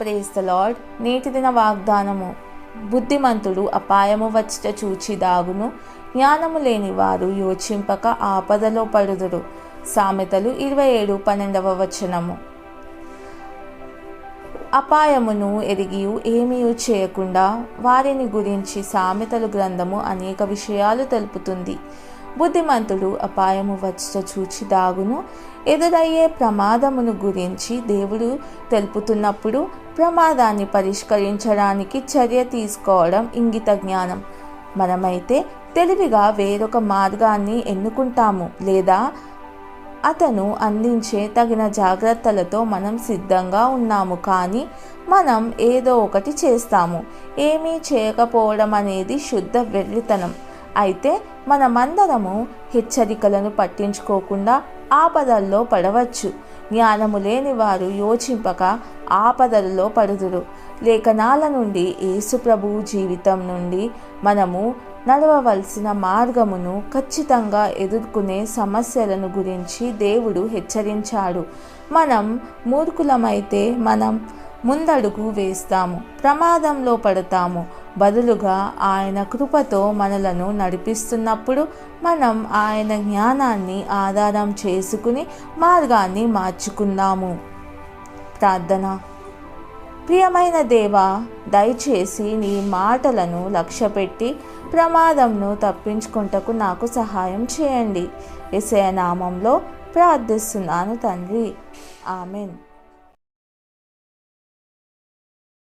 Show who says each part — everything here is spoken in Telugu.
Speaker 1: ప్రేస్ ద లార్డ్ నేటి దిన వాగ్దానము. బుద్ధిమంతుడు అపాయము వచ్చిట చూచి దాగును జ్ఞానము లేని వారు యోచింపక ఆపదలో పడుదురు. సామెతలు ఇరవై ఏడు పన్నెండవ వచనము. అపాయమును ఎరిగి ఏమీ చేయకుండా వారిని గురించి సామెతలు గ్రంథము అనేక విషయాలు తెలుపుతుంది. బుద్ధిమంతుడు అపాయము వచ్చ చూచి దాగును. ఎదురయ్యే ప్రమాదమును గురించి దేవుడు తెలుపుతున్నప్పుడు ప్రమాదాన్ని పరిష్కరించడానికి చర్య తీసుకోవడం ఇంగిత జ్ఞానం. మనమైతే తెలివిగా వేరొక మార్గాన్ని ఎన్నుకుంటాము లేదా అతను అందించే తగిన జాగ్రత్తలతో మనం సిద్ధంగా ఉన్నాము కానీ మనం ఏదో ఒకటి చేస్తాము. ఏమీ చేయకపోవడం అనేది శుద్ధ వెర్రితనం. అయితే మనమందరము హెచ్చరికలను పట్టించుకోకుండా ఆపదల్లో పడవచ్చు. జ్ఞానము లేని వారు యోచింపక ఆపదలలో పడుదురు. లేఖనాల నుండి యేసుప్రభువు జీవితం నుండి మనము నడవవలసిన మార్గమును ఖచ్చితంగా ఎదుర్కొనే సమస్యలను గురించి దేవుడు హెచ్చరించాడు. మనం మూర్ఖులమైతే మనం ముందడుగు వేస్తాము ప్రమాదంలో పడతాము బదులుగా ఆయన కృపతో మనలను నడిపిస్తున్నప్పుడు మనం ఆయన జ్ఞానాన్ని ఆధారం చేసుకుని మార్గాన్ని మార్చుకుందాము. ప్రార్థన. ప్రియమైన దేవా దయచేసి నీ మాటలను లక్ష్యపెట్టి ప్రమాదంను తప్పించుకుంటకు నాకు సహాయం చేయండి. ఎసయనామంలో ప్రార్థిస్తున్నాను తండ్రి. ఆమెన్.